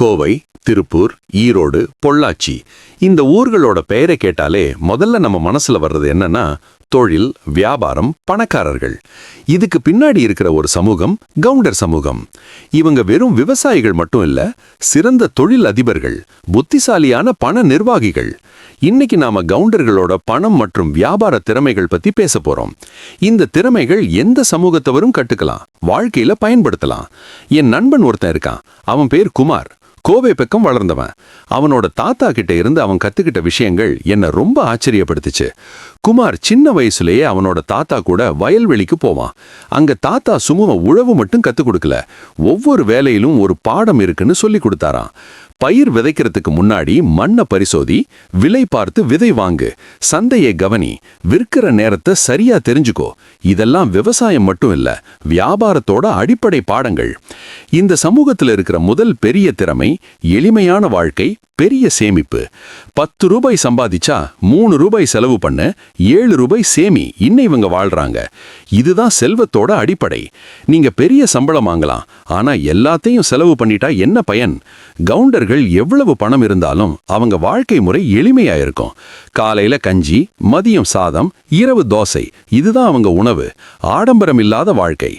கோவை திருப்பூர் ஈரோடு பொள்ளாச்சி. இந்த ஊர்களோட பெயரை கேட்டாலே முதல்ல நம்ம மனசுல வர்றது என்னன்னா தொழில் வியாபாரம் பணக்காரர்கள். இதுக்கு பின்னாடி இருக்கிற ஒரு சமூகம் கவுண்டர் சமூகம். இவங்க வெறும் விவசாயிகள் மட்டும் இல்ல சிறந்த தொழில் அதிபர்கள் புத்திசாலியான பண நிர்வாகிகள். இன்னைக்கு நாம கவுண்டர்களோட பணம் மற்றும் வியாபார திறமைகள் பத்தி பேச போறோம். இந்த திறமைகள் எந்த சமூகத்தவரும் கட்டுக்கலாம் வாழ்க்கையில பயன்படுத்தலாம். என் நண்பன் ஒருத்தன் இருக்கான் அவன் பேர் குமார். கோவை பக்கம் வளர்ந்தவன். அவனோட தாத்தா கிட்ட இருந்து அவன் கத்துக்கிட்ட விஷயங்கள் என்ன ரொம்ப ஆச்சரியப்படுத்துச்சு. குமார் சின்ன வயசுலயே அவனோட தாத்தா கூட வயல்வெளிக்கு போவான். அங்க தாத்தா சும்மா உழவு மட்டும் கத்துக் கொடுக்கல. ஒவ்வொரு வேலையிலும் ஒரு பாடம் இருக்குன்னு சொல்லி கொடுத்தாராம். பயிர் விதைக்கிறதுக்கு முன்னாடி மண்ணை பரிசோதி விலை பார்த்து விதை வாங்கு. சந்தையை கவனி விற்கிற நேரத்தை சரியா தெரிஞ்சுக்கோ. இதெல்லாம் விவசாயம் மட்டும் இல்ல வியாபாரத்தோட அடிப்படை பாடங்கள். இந்த சமூகத்தில் இருக்கிற முதல் பெரிய திறமை எளிமையான வாழ்க்கை பெரிய சேமிப்பு. பத்து ரூபாய் சம்பாதிச்சா மூணு ரூபாய் செலவு பண்ண ஏழு ரூபாய் சேமி இன்னை இவங்க வாழ்றாங்க. இதுதான் செல்வத்தோட அடிப்படை. நீங்க பெரிய சம்பளம் வாங்கலாம் ஆனா எல்லாத்தையும் செலவு பண்ணிட்டா என்ன பயன்? கவுண்டர்கள் எவ்வளவு பணம் இருந்தாலும் அவங்க வாழ்க்கை முறை எளிமையா இருக்கும் காலையில கஞ்சி மதியம் சாதம் இரவு தோசை இதுதான் அவங்க உணவு. ஆடம்பரம் இல்லாத வாழ்க்கை.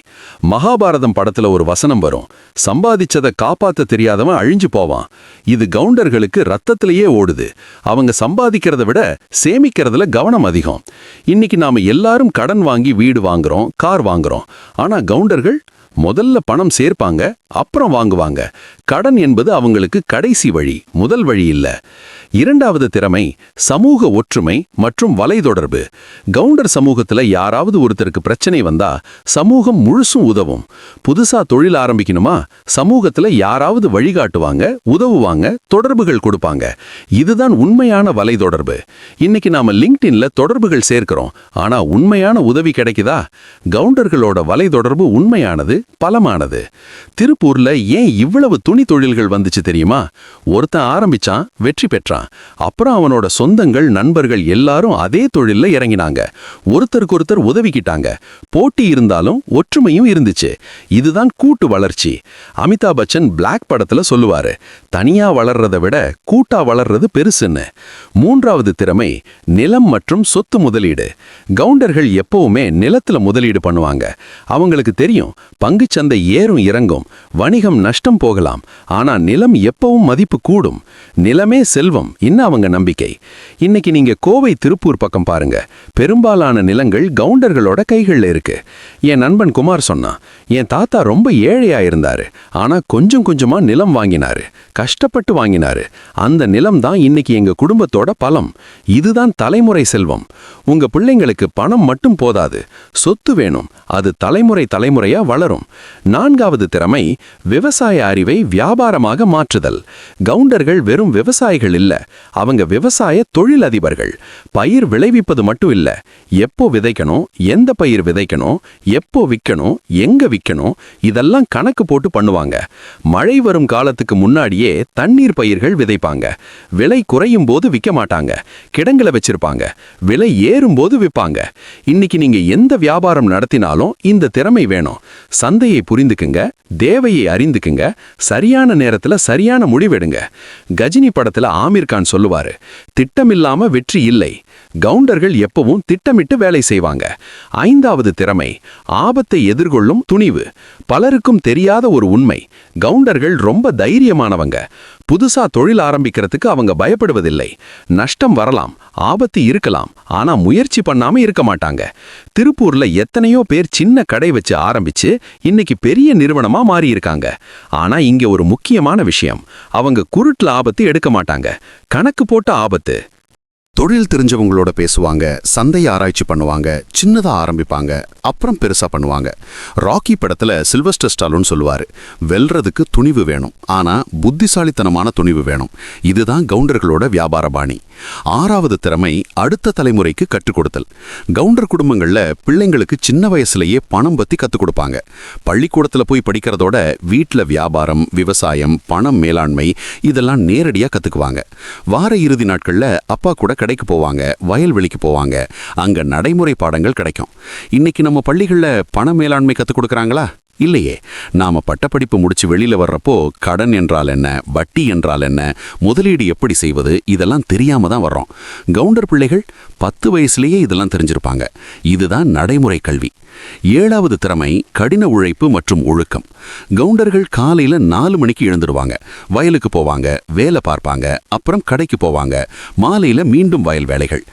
மகாபாரதம் படத்துல ஒரு வசனம் வரும். சம்பாதிச்சதை காப்பாத்த தெரியாதவன் அழிஞ்சு போவான். இது கவுண்டர்களுக்கு ரத்தத்திலேயே ஓடுது. அவங்க சம்பாதிக்கிறத விட சேமிக்கிறதுல கவனம் அதிகம். இன்னைக்கு நாம எல்லாரும் கடன் வாங்கி வீடு வாங்குறோம் கார் வாங்குறோம். ஆனா கவுண்டர்கள் முதல்ல பணம் சேர்ப்பாங்க அப்புறம் வாங்குவாங்க. கடன் என்பது அவங்களுக்கு கடைசி வழி முதல் வழி இல்ல. இரண்டாவது திறமை சமூக ஒற்றுமை மற்றும் வலைதொடர்பு கவுண்டர் சமூகத்துல யாராவது ஒருத்தருக்கு பிரச்சனை வந்தா சமூகம் முழுசும் உதவும். புதுசா தொழில் ஆரம்பிக்கணுமா? சமூகத்துல யாராவது வழிகாட்டுவாங்க உதவுவாங்க தொடர்புகள் கொடுப்பாங்க. இதுதான் உண்மையான வலைதொடர்பு இன்னைக்கு நாம லிங்க்டின்ல தொடர்புகள் சேர்க்கிறோம். ஆனா உண்மையான உதவி கிடைக்குதா? கவுண்டர்களோட வலைதொடர்பு உண்மையானது பலமானது. திருப்பூர்ல ஏன் இவ்வளவு துணி தொழில்கள் வந்துச்சு தெரியுமா? ஒருத்தன் ஆரம்பிச்சான் வெற்றி பெற்றான். அப்புறம் அவனோட சொந்தங்கள் நண்பர்கள் எல்லாரும் அதே தொழில்ல இறங்கினாங்க. ஒருத்தருக்கு ஒருத்தர் உதவிக்கிட்டாங்க. போட்டி இருந்தாலும் ஒற்றுமையும் இருந்துச்சு. இதுதான் கூட்டு வளர்ச்சி. அமிதாப் பச்சன் பிளாக் படத்துல சொல்லுவாரு தனியா வளர்றதை விட கூட்டா வளர்றது பெருசுன்னு. மூன்றாவது திறமை நிலம் மற்றும் சொத்து முதலீடு. கவுண்டர்கள் எப்பவுமே நிலத்துல முதலீடு பண்ணுவாங்க. அவங்களுக்கு தெரியும் பங்குச்சந்தை ஏறும் இறங்கும். வணிகம் நஷ்டம் போகலாம். ஆனா நிலம் எப்பவும் மதிப்பு கூடும். நிலமே செல்வம். என்ன அவங்க நம்பிக்கை? இன்னைக்கு நீங்க கோவை திருப்பூர் பக்கம் பாருங்க. பெரும்பாலான நிலங்கள் கவுண்டர்களோட கைகள்ல இருக்கு. என் நண்பன் குமார் சொன்னான் என் தாத்தா ரொம்ப ஏழையா இருந்தாரு. ஆனா கொஞ்சம் கொஞ்சமா நிலம் வாங்கினாரு. கஷ்டப்பட்டு வாங்கினாரு. அந்த நிலம் தான் இன்னைக்கு எங்க குடும்பத்தோட பலம். இதுதான் தலைமுறை செல்வம். உங்க பிள்ளைங்களுக்கு பணம் மட்டும் போதாது. சொத்து வேணும். அது தலைமுறை தலைமுறையா வளரும். நான்காவது திறமை விவசாய அறிவை வியாபாரமாக மாற்றுதல். கவுண்டர்கள் வெறும் விவசாயிகள் இல்ல. அவங்க விவசாய தொழிலதிபர்கள். பயிர் விளைவிப்பது மட்டும் இல்ல. எப்போ விதைக்கணும்? எந்த பயிர் விதைக்கணும்? எப்போ விற்கணும் எங்க விற்கணும் இதெல்லாம் கணக்கு போட்டு பண்ணுவாங்க. மழை வரும் காலத்துக்கு முன்னாடியே தண்ணீர் பயிர்கள் விதைப்பாங்க. விலை குறையும் போது விற்க மாட்டாங்க. கிடங்களை வச்சிருப்பாங்க. விலை ஏறும் போது விற்பாங்க இன்னைக்கு நீங்க எந்த வியாபாரம் நடத்தினாலும் இந்த திறமை வேணும். சந்தையை புரிந்துக்குங்க தேவையை அறிந்துக்குங்க சரியான நேரத்துல சரியான முடிவெடுங்க. கஜினி படத்துல ஆமீர் கான் சொல்லுவாரு திட்டமில்லாம வெற்றி இல்லை. கவுண்டர்கள் எப்பவும் திட்டமிட்டு வேலை செய்வாங்க. ஐந்தாவது திறமை ஆபத்தை எதிர்கொள்ளும் துணிவு. பலருக்கும் தெரியாத ஒரு உண்மை. கவுண்டர்கள் ரொம்ப தைரியமானவங்க. புதுசா தொழில் ஆரம்பிக்கிறதுக்கு அவங்க பயப்படுவதில்லை. நஷ்டம் வரலாம் ஆபத்து இருக்கலாம் ஆனா முயற்சி பண்ணாம இருக்க மாட்டாங்க. திருப்பூர்ல எத்தனையோ பேர் சின்ன கடை வச்சு ஆரம்பிச்சு இன்னைக்கு பெரிய நிறுவனமா மாறி இருக்காங்க ஆனா இங்க ஒரு முக்கியமான விஷயம். அவங்க குருட்ல ஆபத்து எடுக்க மாட்டாங்க. கணக்கு போட்ட ஆபத்து. தொழில் தெரிஞ்சவங்களோட பேசுவாங்க சந்தை ஆராய்ச்சி பண்ணுவாங்க சின்னதா ஆரம்பிப்பாங்க அப்புறம் பெருசா பண்ணுவாங்க. ராக்கி படத்துல சில்வஸ்டர் ஸ்டாலுன்னு சொல்லுவாரு. வெல்றதுக்கு துணிவு வேணும். ஆனா புத்திசாலித்தனமான துணிவு வேணும். இதுதான் கவுண்டர்களோட வியாபார பாணி. ஆறாவது திறமை அடுத்த தலைமுறைக்கு கற்றுக் கொடுத்தல் கவுண்டர் குடும்பங்கள்ல பிள்ளைங்களுக்கு சின்ன வயசுலயே பணம் பத்தி கற்றுக் கொடுப்பாங்க. பள்ளிக்கூடத்துல போய் படிக்கிறதோட வீட்ல வியாபாரம் விவசாயம் பணம் மேலாண்மை இதெல்லாம் நேரடியா கத்துக்குவாங்க. வார இறுதி நாட்கள்ல அப்பா கூட கடைக்கு போவாங்க வயல்வெளிக்கு போவாங்க. அங்க நடைமுறை பாடங்கள் கிடைக்கும். இன்னைக்கு நம்ம பள்ளிகள்ல பண மேலாண்மை கற்றுக் கொடுக்குறாங்களா? இல்லையே நாம பட்டப்படிப்பு முடிச்சு வெளியில வர்றப்போ கடன் என்றால் என்ன வட்டி என்றால் என்ன முதலீடு எப்படி செய்வது இதெல்லாம் தெரியாம தான் வர்றோம். கவுண்டர் பிள்ளைகள் பத்து வயசுலயே இதெல்லாம் தெரிஞ்சிருப்பாங்க. இதுதான் நடைமுறை கல்வி. ஏழாவது திறமை கடின உழைப்பு மற்றும் ஒழுக்கம். கவுண்டர்கள் காலையில நாலு மணிக்கு எழுந்துருவாங்க. வயலுக்கு போவாங்க வேலை பார்ப்பாங்க அப்புறம் கடைக்கு போவாங்க. மாலையில மீண்டும் வயல் வேலைகள்.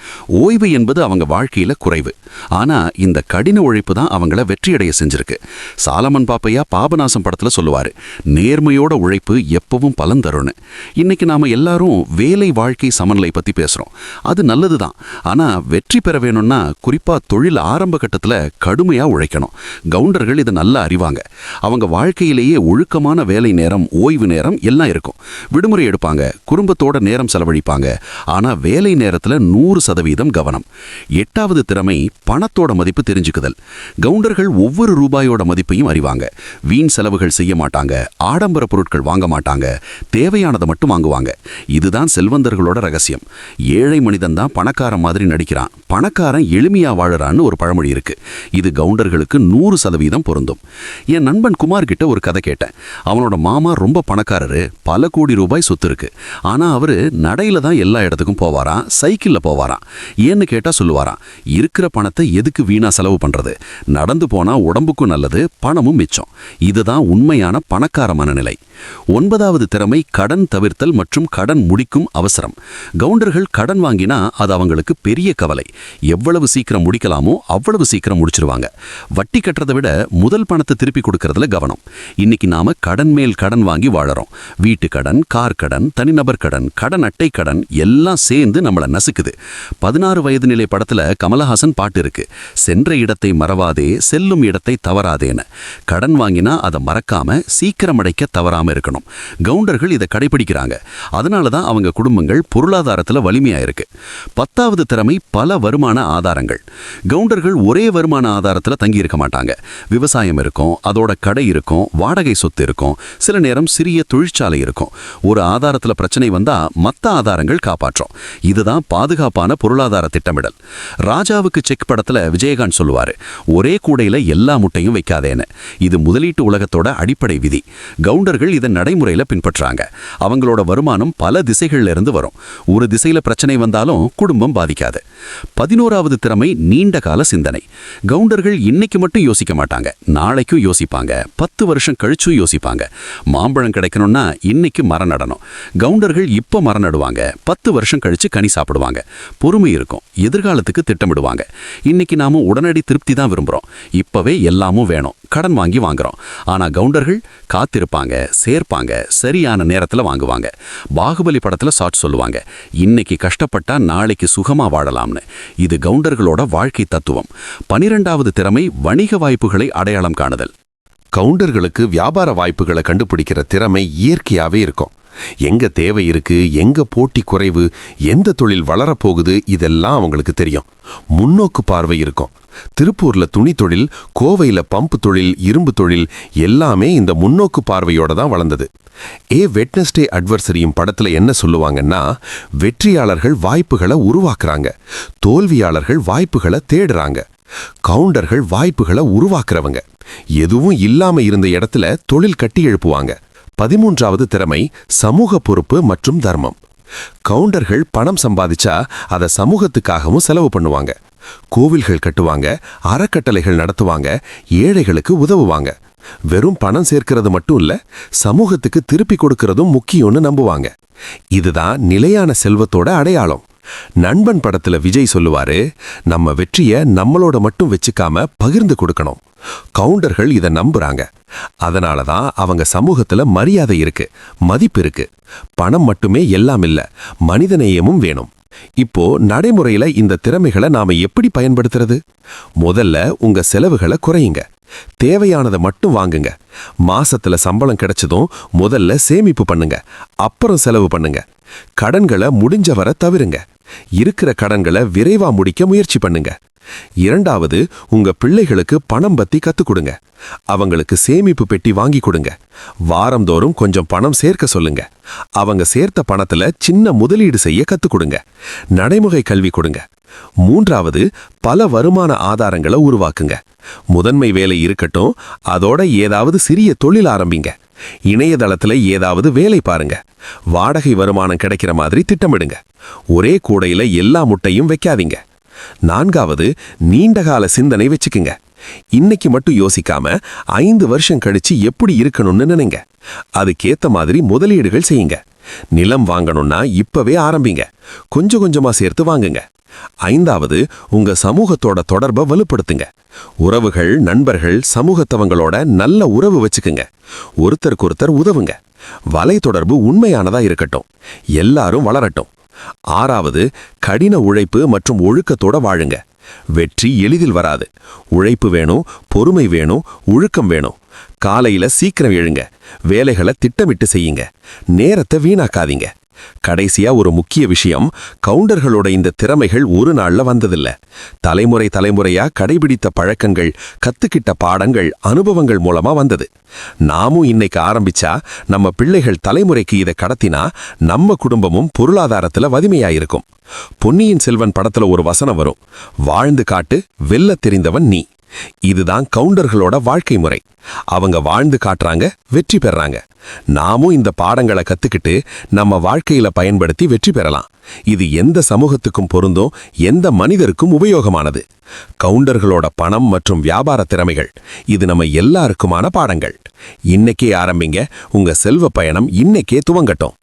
ஓய்வு என்பது அவங்க வாழ்க்கையில குறைவு. ஆனா இந்த கடின உழைப்பு தான் அவங்கள வெற்றியடைய செஞ்சிருக்கு. சாலமன் பாப்பையா பாபநாசம் படத்துல சொல்லுவாரு நேர்மையோட உழைப்பு எப்பவும் பலன் தரும்னு. இன்னைக்கு நாம எல்லாரும் வேலை வாழ்க்கை சமநிலை பத்தி பேசுறோம். அது நல்லது தான் ஆனா வெற்றி பெற வேணும்னா குறிப்பா தொழில் ஆரம்ப கட்டத்துல கடுமையா உழைக்கணும். கவுண்டர்கள் இதை நல்லா அறிவாங்க. அவங்க வாழ்க்கையிலேயே ஒழுக்கமான வேலை நேரம் ஓய்வு நேரம் எல்லாம் இருக்கும். விடுமுறை எடுப்பாங்க குடும்பத்தோட நேரம் செலவழிப்பாங்க. ஆனா வேலை நேரத்துல நூறு சதவீதம் கவனம். எட்டாவது திறமை பணத்தோட மதிப்பு தெரிஞ்சுக்குதல். கவுண்டர்கள் ஒவ்வொரு ரூபாயோட மதிப்பையும் அறிவாங்க. வீண் செலவுகள் செய்ய மாட்டாங்க ஆடம்பர பொருட்கள் வாங்க மாட்டாங்க தேவையானதை மட்டும் வாங்குவாங்க. இதுதான் செல்வந்தர்களோட ரகசியம். ஏழை மனிதன் தான் பணக்காரன் மாதிரி நடிக்கிறான். பணக்காரன் எளிமையா வாழறான்னு ஒரு பழமொழி இருக்கு. இது கவுண்டர்களுக்கு நூறு சதவீதம் பொருந்தும். என் நண்பன் குமார் கிட்ட ஒரு கதை கேட்டேன். அவனோட மாமா ரொம்ப பணக்காரரு. பல கோடி ரூபாய் சொத்து இருக்கு. ஆனா அவரு நடையில தான் எல்லா இடத்துக்கும் போவாராம். சைக்கிள்ல போவாராம். ஏன்னு கேட்டா சொல்லுவாராம் இருக்கிற பணத்தை எதுக்கு வீணா செலவு பண்றது? நடந்து போனா உடம்புக்கும் நல்லது பணமும் மிச்சம். இதுதான் உண்மையான பணக்கார மனநிலை. ஒன்பதாவது திறமை கடன் தவிர்த்தல் மற்றும் கடன் முடிக்கும் அவசரம். கவுண்டர்கள் கடன் வாங்கினா அது அவங்களுக்கு பெரிய கவலை. எவ்வளவு சீக்கிரம் முடிக்கலாமோ அவ்வளவு சீக்கிரம் முடிச்சிருவாங்க. வட்டி கட்டுறதை விட முதல் பணத்தை திருப்பி கொடுக்கறதுல கவனம். இன்னைக்கு நாம கடன் மேல் கடன் வாங்கி வாழறோம். வீட்டு கடன் கார் கடன் தனிநபர் கடன் கடன் அட்டை கடன் எல்லாம் சேர்ந்து நம்மளை நசுக்குது. பதினாறு வயது நிலை படத்துல கமலஹாசன் பாட்டு இருக்கு. சென்ற இடத்தை மறவாதே செல்லும் இடத்தை தவறாதேன்னு. கடன் வாங்கினா அதை மறக்காம சீக்கிரம் அடைக்க தவறாம இருக்கணும். கவுண்டர்கள் இதை கடைபிடிக்கிறாங்க. அதனால தான் அவங்க குடும்பங்கள் பொருளாதாரத்துல வலிமையா இருக்கு. பத்தாவது திறமை பல வருமான ஆதாரங்கள். கவுண்டர்கள் ஒரே வருமான ஆதாரத்துல தங்கி இருக்க மாட்டாங்க. விவசாயம் இருக்கும் அதோட கடை இருக்கும் வாடகை சொத்து இருக்கும் சில நேரம் சிறிய தொழிற்சாலை இருக்கும். ஒரு ஆதாரத்துல பிரச்சனை வந்தா மத்த ஆதாரங்கள் காப்பாற்றும். இதுதான் பாதுகாப்பான பொருளாதார திட்டமிடல். ராஜாவுக்கு செக் படத்துல விஜயகாந்த் சொல்லுவாரு ஒரே கூடையில எல்லா முட்டையும் வைக்காதேன்னு. இது முதலீட்டு உலகத்தோட அடிப்படை விதி. கவுண்டர்கள் இதை நடைமுறையில பின்பற்றாங்க. அவங்களோட வருமானம் பல திசைகள்ல இருந்து வரும். ஒரு திசையில பிரச்சனை வந்தாலும் குடும்பம் பாதிக்காது. பதினோராவது திறமை நீண்ட கால சிந்தனை. கவுண்டர்கள் இன்னைக்கு மட்டும் யோசிக்க மாட்டாங்க. நாளைக்கும் யோசிப்பாங்க. பத்து வருஷம் கழிச்சும் யோசிப்பாங்க. மாம்பழம் கிடைக்கணும்னா இன்னைக்கு மரம் நடணும் கவுண்டர்கள் இப்போ மரம் நடுவாங்க பத்து வருஷம் கழிச்சு கனி சாப்பிடுவாங்க. பொறுமை இருக்கும். எதிர்காலத்துக்கு திட்டமிடுவாங்க. இன்னைக்கு நாம உடனடி திருப்தி தான் விரும்புறோம். இப்பவே எல்லாமும் வேணும். கடன் வாங்கி வாங்குறோம். ஆனா கவுண்டர்கள் காத்திருப்பாங்க சேர்ப்பாங்க சரியான நேரத்தில் வாங்குவாங்க. பாகுபலி படத்துல சாட் சொல்லுவாங்க. இன்னைக்கு கஷ்டப்பட்டா நாளைக்கு சுகமாக வாழலாம்னு. இது கவுண்டர்களோட வாழ்க்கை தத்துவம். பனிரெண்டாவது திறமை வணிக வாய்ப்புகளை அடையாளம் காணுதல். கவுண்டர்களுக்கு வியாபார வாய்ப்புகளை கண்டுபிடிக்கிற திறமை இயற்கையாவே இருக்கும். எங்க தேவை இருக்கு எங்க போட்டி குறைவு எந்த தொழில் வளரப்போகுது இதெல்லாம் அவங்களுக்கு தெரியும். முன்னோக்கு பார்வை இருக்கும். திருப்பூர்ல துணி தொழில் கோவையில பம்பு தொழில் இரும்பு தொழில் எல்லாமே இந்த முன்னோக்கு பார்வையோட தான் வளர்ந்தது. ஏ வெட்னஸ்டே அட்வர்சரியும் படத்துல என்ன சொல்லுவாங்கன்னா வெற்றியாளர்கள் வாய்ப்புகளை உருவாக்குறாங்க தோல்வியாளர்கள் வாய்ப்புகளை தேடுறாங்க கவுண்டர்கள் வாய்ப்புகளை உருவாக்குறவங்க. எதுவும் இல்லாம இருந்த இடத்துல தொழில் கட்டி எழுப்புவாங்க. பதிமூன்றாவது திறமை சமூக பொறுப்பு மற்றும் தர்மம். கவுண்டர்கள் பணம் சம்பாதிச்சா அதை சமூகத்துக்காகவும் செலவு பண்ணுவாங்க. கோவில்கள் கட்டுவாங்க அறக்கட்டளைகள் நடத்துவாங்க ஏழைகளுக்கு உதவுவாங்க. வெறும் பணம் சேர்க்கிறது மட்டும் இல்ல சமூகத்துக்கு திருப்பி கொடுக்கறதும் முக்கியம்னு நம்புவாங்க. இதுதான் நிலையான செல்வத்தோட அடையாளம். நண்பன் படத்துல விஜய் சொல்லுவாரு நம்ம வெற்றிய நம்மளோட மட்டும் வச்சுக்காம பகிர்ந்து கொடுக்கணும். கவுண்டர்கள் இதை நம்புறாங்க. அதனால தான் அவங்க சமூகத்துல மரியாதை இருக்கு மதிப்பு இருக்கு. பணம் மட்டுமே எல்லாம் இல்ல மனிதநேயமும் வேணும். இப்போ நடைமுறையில இந்த திறமைகளை நாம எப்படி பயன்படுத்துறது? முதல்ல உங்க செலவுகளை குறையுங்க. தேவையானதை மட்டும் வாங்குங்க. மாசத்துல சம்பளம் கிடைச்சதும் முதல்ல சேமிப்பு பண்ணுங்க. அப்புறம் செலவு பண்ணுங்க. கடன்களை முடிஞ்ச வரை தவிருங்க. இருக்கிற கடன்களை விரைவா முடிக்க முயற்சி பண்ணுங்க. இரண்டாவது உங்க பிள்ளைகளுக்கு பணம் பத்தி கத்துக் கொடுங்க. அவங்களுக்கு சேமிப்பு பெட்டி வாங்கி கொடுங்க. வாரந்தோறும் கொஞ்சம் பணம் சேர்க்க சொல்லுங்க. அவங்க சேர்த்த பணத்துல சின்ன முதலீடு செய்ய கத்துக் கொடுங்க. நடைமுறை கல்வி கொடுங்க. மூன்றாவது பல வருமான ஆதாரங்களை உருவாக்குங்க. முதன்மை வேலை இருக்கட்டும் அதோட ஏதாவது சிறிய தொழில் ஆரம்பிங்க. இணையதளத்துல ஏதாவது வேலை பாருங்க. வாடகை வருமானம் கிடைக்கிற மாதிரி திட்டமிடுங்க. ஒரே கூடையில எல்லா முட்டையும் வைக்காதீங்க. நான்காவது நீண்டகால சிந்தனை வச்சுக்குங்க. இன்னைக்கு மட்டும் யோசிக்காம ஐந்து வருஷம் கழிச்சு எப்படி இருக்கணும்னு நினைங்க. அதுக்கேத்த மாதிரி முதலீடுகள் செய்யுங்க. நிலம் வாங்கணும்னா இப்பவே ஆரம்பிங்க. கொஞ்சம் கொஞ்சமா சேர்த்து வாங்குங்க. ஐந்தாவது உங்க சமூகத்தோட தொடர்பை வலுப்படுத்துங்க. உறவுகள் நண்பர்கள் சமூகத்தவங்களோட நல்ல உறவு வச்சுக்குங்க. ஒருத்தருக்கு ஒருத்தர் உதவுங்க. வலை தொடர்பு உண்மையானதா இருக்கட்டும். எல்லாரும் வளரட்டும். ஆறாவது கடின உழைப்பு மற்றும் ஒழுக்கத்தோட வாழுங்க. வெற்றி எளிதில் வராது. உழைப்பு வேணும் பொறுமை வேணும் ஒழுக்கம் வேணும். காலையில சீக்கிரம் எழுங்க. வேலைகளை திட்டமிட்டு செய்யுங்க. நேரத்தை வீணாக்காதீங்க. கடைசியா ஒரு முக்கிய விஷயம் கவுண்டர்களோட இந்த திறமைகள் ஒரு நாள்ல வந்ததில்ல. தலைமுறை தலைமுறையா கடைபிடித்த பழக்கங்கள் கத்துக்கிட்ட பாடங்கள் அனுபவங்கள் மூலமா வந்தது. நாமும் இன்னைக்கு ஆரம்பிச்சா நம்ம பிள்ளைகள் தலைமுறைக்கு இதை கடத்தினா நம்ம குடும்பமும் பொருளாதாரத்துல வலிமையாயிருக்கும். பொன்னியின் செல்வன் படத்துல ஒரு வசனம் வரும். வாழ்ந்து காட்டு வெல்ல தெரிந்தவன் நீ. இதுதான் கவுண்டர்களோட வாழ்க்கை முறை. அவங்க வாழ்ந்து காட்டுறாங்க வெற்றி பெறாங்க. நாமும் இந்த பாடங்களை கத்துக்கிட்டு நம்ம வாழ்க்கையில பயன்படுத்தி வெற்றி பெறலாம். இது எந்த சமூகத்துக்கும் பொருந்தும் எந்த மனிதருக்கும் உபயோகமானது. கவுண்டர்களோட பணம் மற்றும் வியாபார திறமைகள் இது நம்ம எல்லாருக்குமான பாடங்கள். இன்னைக்கே ஆரம்பிங்க உங்க செல்வ பயணம் இன்னைக்கே துவங்கட்டும்.